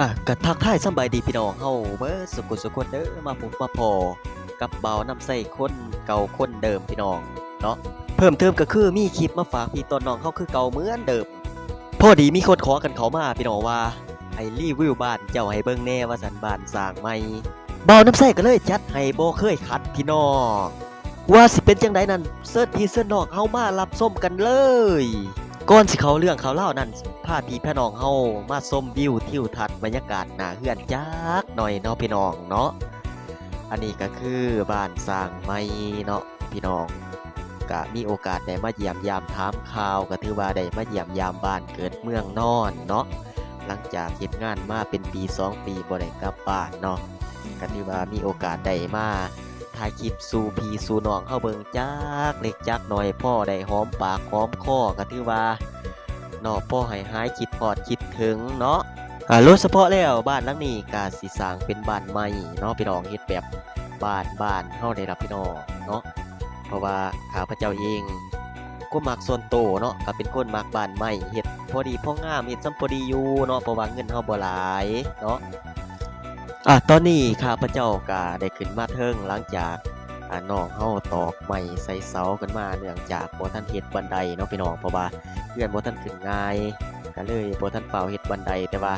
อะก็ทักทายสบายดีพี่น้องเฮาเบิดสุขุสุขคนเด้อมาพบมาพอกับเบาน้ำใส่คนเก่าคนเดิมพี่น้องเนาะเพิ่มเติมก็คือมีคลิปมาฝากพี่ตอนน้องเฮาคือเก่าเหมือนเดิมพอดีมีคนขอกันเขามาพี่น้องว่าให้รีวิวบ้านเจ้าให้เบิ่งแน่ว่าสันบ้านสร้างใหม่เบาน้ำใส่ก็เลยจัดให้บ่เคยคัดพี่น้องว่าสิเป็นจังไดนั้นเสิร์ชพี่เสิร์ชน้องเฮามารับส้มกันเลย ก่อนสิเขาเรื่องเขาเล่านั้นพาพี่พี่น้องเฮามาชมวิวทิวทัศน์บรรยากาศหนาเฮือนจักหน่อยเนาะพี่น้องเนาะอันนี้ก็คือบ้านสร้างใหม่เนาะพี่น้องก็มีโอกาสได้มาเยี่ยมยามถามข่าวก็ถือว่าได้มาเยี่ยมยามบ้านเกิดเมืองนอนเนาะหลังจากเฮ็ดงานมาเป็นปีสองปีบ่ได้กลับบ้านเนาะก็ถือว่ามีโอกาสได้มา ถ่ายคลิปสู่พีสู่น้องเฮาเบิงจักเล็กจักหน้อยพ่อได้หอมปากหอมคอก็ถือว่าเนาะพ่อให้หายคิดพอดคิดถึงเนาะอ่าโดยเฉพาะแล้วบ้านหลังนี้ก็สิสางเป็นบ้านใหม่เนาะพี่น้องเฮ็ดแบบบ้านบ้านเฮาได้รับพี่น้องเนาะเพราะว่าข้าพเจ้าเองก็มักส่วนโตเนาะก็เป็นคนมักบ้านใหม่เฮ็ดพอดีพ่องามเฮ็ดซำพอดีอยู่เนาะเพราะว่าเงินเฮาบ่หลายเนาะ อะตอนนี้ข้าพเจ้าก็ได้ขึ้นมาเทิงหลังจากอ่าน้องเฮาตอกไม้ใส่เสากันมาเนื่องจากบ่ทันเฮ็ดบันไดเนาะพี่น้องเพราะว่าเพื่อนบ่ทันขึ้นง่ายก็เลยบ่ทันเฝ้าเฮ็ดบันไดแต่ว่า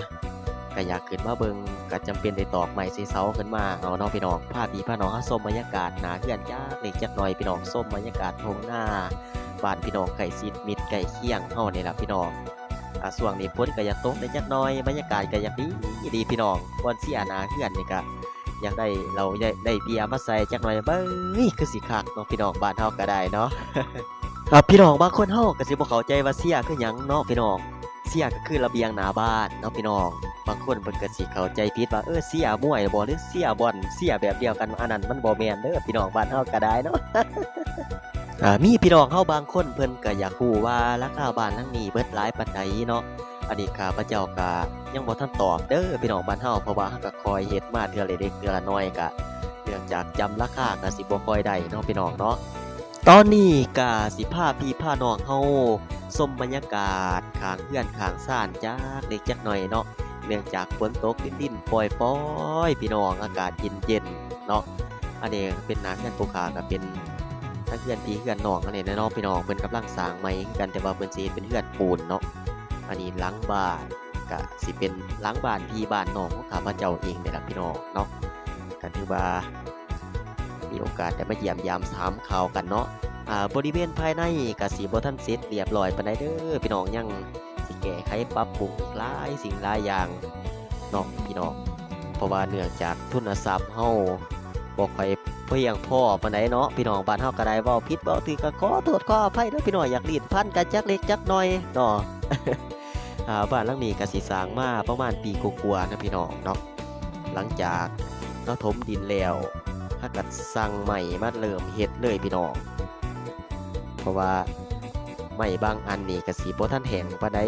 ก็อยากขึ้นมาเบิ่งก็จำเป็นได้ตอกไม้ใส่เสาขึ้นมาเอาเนาะพี่น้องพาพี่พาน้องเฮาชมบรรยากาศหนาเฮือนจักเล็กจักน้อยพี่น้องชมบรรยากาศทุ่งนาบ้านพี่น้องใกล้ชิดมิตรใกล้เคียงเฮานี่ล่ะพี่น้อง อ่าช่วงนี้ฝนก็อยากตกได้จักน่อยบรรยากาศก็อยากดีดีพี่น้องบ่อนเสียนาเฮือนนี่ก็อยากได้เราได้ได้เบียร์มาใส่จักหน่อยเบ้ยคือสิคักเนาะพี่น้องบ้านเฮาก็ได้เนาะครับพี่น้องบางคนเฮาก็สิบ่เข้าใจว่าเสียคือหยังเนาะพี่น้องเสียก็คือระเบียงหน้าบ้านเนาะพี่น้องบางคนเพิ่นก็สิเข้าใจผิดว่าเออเสียมวยบ่หรือเสียบอลเสียแบบเดียวกันอันนั้นมันบ่แม่นเด้อพี่น้องบ้านเฮาก็ได้เนาะ มีพี่น้องเฮาบางคนเพิ่นก็อยากรู้ว่าราคาบ้านหลังนี้เบิดหลายปานใดเนาะอันนี้ข้าพเจ้าก็ยังบ่ทันตอบเด้อพี่น้องบ้านเฮาเพราะว่าเฮาก็คอยเฮ็ดมาเทื่อเล็กเทื่อน้อยก็เนื่องจากจำราคาก็สิบ่ค่อยได้เนาะพี่น้องเนาะตอนนี้กาสิพาพี่พาน้องเฮาชมบรรยากาศข้างเฮือนข้างซ่านจักเล็กจักหน่อยเนาะเนื่องจากฝนตกดินๆปล่อยๆพี่น้องอากาศเย็นๆเนาะอันนี้เป็นน้าเฮือนภูขาก็เป็น ทั้งเฮือนพี่เฮือนน้องอันนี้นะเนาะพี่น้องเพิ่นกำลังสร้างใหม่กันแต่ว่าเพิ่นสิเฮ็ดเป็นเฮือนปูนเนาะอันนี้หลังบ้านก็สิเป็นหลังบ้านพี่บ้านน้องของข้าพเจ้าเองนี่ล่ะพี่น้องเนาะก็ถือว่ามีโอกาสได้มาเยี่ยมยามถามข่าวกันเนาะอ่าบริเวณภายในก็สีบ่ทันเสร็จเรียบร้อยปานใดเด้อพี่น้องยังสิแก้ไขปรับปรุงหลายสิ่งหลายอย่างเนาะพี่น้องเพราะว่าเนื่องจากทุนทรัพย์เฮาบ่ค่อย เพียงพ่อปานใดเนาะพี่น้องบ้านเฮาก็ได้เว้าผิดเว้าถูกก็ขอโทษขออภัยเด้อพี่น้องอยากรีดพันกันจักเล็กจักน้อยเนาะบ้านหลังนี้ก็สิสร้างมาประมาณปีกว่าๆนะพี่น้องเนาะหลังจากเนาะถมดินแล้วถ้ากัดสั่งใหม่มาเริ่มเฮ็ดเลยพี่น้องเพราะว่าใหม่บางอันนี่ก็สีบ่ทันแห้งปานใด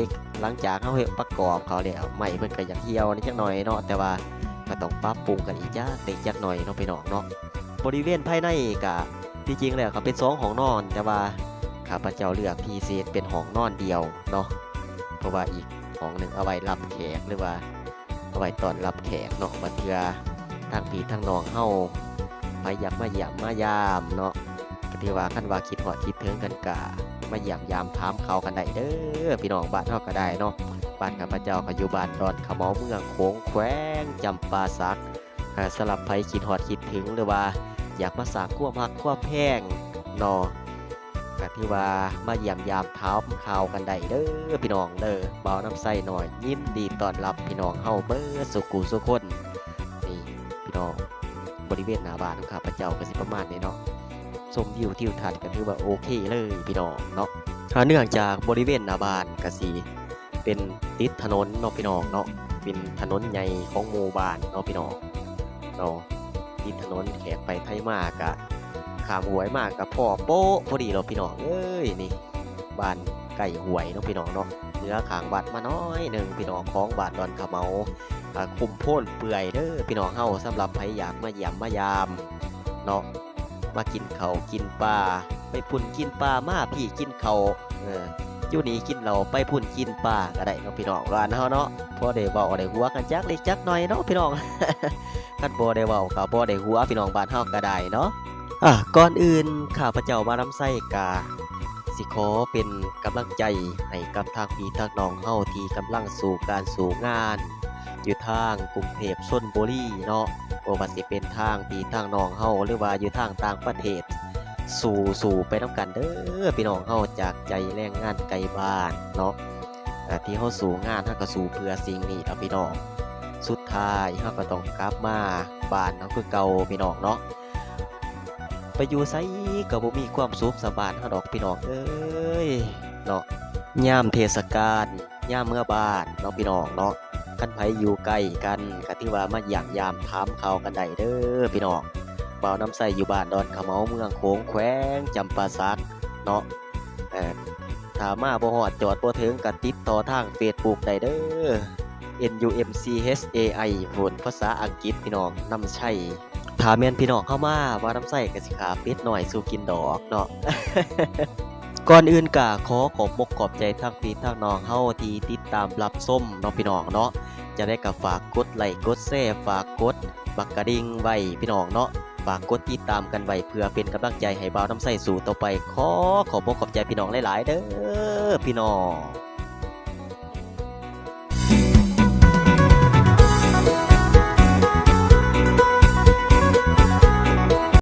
หลังจากเฮาเฮ็ประกอบเขาแล้วใหม่เพิ่นก็อยากเหี่ยวนิดจักหน่อยเนาะแต่ว่าก็ต้องปรับปรุงกันอีกจักเล็กจักหน่อยเนาะพี่น้องเนาะ บริเวณภายในก็ที่จริงแล้วก็เป็น2ห้องนอน แต่ว่าข้าพเจ้าเลือกพิเศษเป็นห้องนอนเดียวเนาะเพราะว่าอีกห้องหนึ่งเอาไว้รับแขกหรือว่าเอาไว้ต้อนรับแขกเนาะบัดเทือทางพี่ทางน้องเฮาไปอยากมาเยี่ยมมายามเนาะก็ถือว่าคันว่าคิดฮอดคิดถึงกันกะมาเยี่ยมยามถามข่ากันได้เด้อพี่น้องบ้านเฮาก็ได้เนาะบ้านข้าพเจ้าก็อยู่บ้านดอนขมาเมืองโขงแขวงจำปาสักสำหรับไผคิดฮอดคิดถึงหรือว่า อยากมาสร้างความรักความแพงนาะก็ถือว่ามาเยี่ยมยามถาข่าวกันได้เด้อพี่น้องเด้อเบาน้ำใส่หน่อย ยินดีต้อนรับพี่น้องเฮาเบิดสุขุสุขคนนี่พี่น้องบริเวณหน้าบ้านของข้าพเจ้าก็สิประมาณนี้เนาะชมวิวทิวทัศน์ก็ถือว่าโอเคเลยพี่น้องเนาะถ้าเนื่องจากบริเวณหน้าบ้านก็สิเป็นติดถนนเนาะพี่น้องเนาะเป็นถนนใหญ่ของหมู่บ้านเนาะพี่น้องเนาะ ติดถนนแขกไปไทยมากกะขามหวยมากกับพ่อโป๊ะพอดีเราพี่น้องเอ้ยนี่บ้านไก่หวยเนาะพี่น้องเนาะเนื้อขางบัดมาน้อยหนึ่งพี่น้องของบานดอนขะเมาอ่าคุมโพ่นเปื่อยเด้อพี่น้องเฮาสำหรับใครอยากมาเยี่ยมมายามเนาะมากินเขากินปลาไปพุ่นกินปลามาพี่กินเขาเอออยู่นี่กินเหล้าไปพุ่นกินปลาก็ได้เนาะพี่น้องว่านเฮาเนาะพอได้เว้าได้หัวกันจักเล็กจักหน้อยเนาะพี่น้อง คันบ่ได้เว้าก็บ่ได้หัวพี่น้องบ้านเฮาก็ได้เนาะอะก่อนอื่นข้าพเจ้ามาลำไส้กาสิขอเป็นกำลังใจให้กับทางพี่ทางน้องเฮาที่กำลังสู่การสู่งาน อยู่ทางกรุงเทพชลบุรีเนาะบ่ว่าสิเป็นทางพี่ทางน้องเฮาหรือว่าอยู่ทางต่างประเทศ สู่สู่ไปนํกันเด้อพี่น้องเฮาจากใจแรงงานไกลบ้านเนาะอ่ที่เฮาสู่งานเฮาก็สู่เพื่อสิ่งนี้ล่ะพี่น้อง ท้ายเฮาก็ต้องกลับมาบ้านเฮาคือเก่าพี่น้องเนาะไปอยู่ไสก็บ่มีความสุขสบานเฮาดอกพี่น้องเอ้ยเนาะยามเทศกาลยามเมื่อบ้านเนาะพี่น้องเนาะคันไผอยู่ใกล้กันก็ถือว่ามาย่ำยามถามข่าวกันได้เด้อพี่น้องบ่าน้ำใสอยู่บ้านดอนขะเมาเมืองโขงแขวงจำปาสักเนาะถามมาบ่ฮอดจอดบ่ถึงก็ติดต่อทาง Facebook ได้เด้อ N U M C H A I ผลภาษาอังกฤษพี่น้องนำใช้ถ้าแม่นพี่น้องเข้ามาว่าน้ำใส่กสิขาเป็ดหน่อยสู่กินดอกเนาะก่อนอื่นก็ขอขอบอกขอบใจทั้งพี่ทั้งน้องเฮาที่ติดตามรับส้มเนาะพี่น้องเนาะจะได้กับฝากกดไลค์กดแชร์ฝากกดบักกระดิ่งไว้พี่น้องเนาะฝากกดติดตามกันไว้เพื่อเป็นกำลังใจให้บ่าวน้ำใส่สู่ต่อไป ขอขอบอกขอบใจพี่น้องหลาย ๆ เด้อพี่น้อง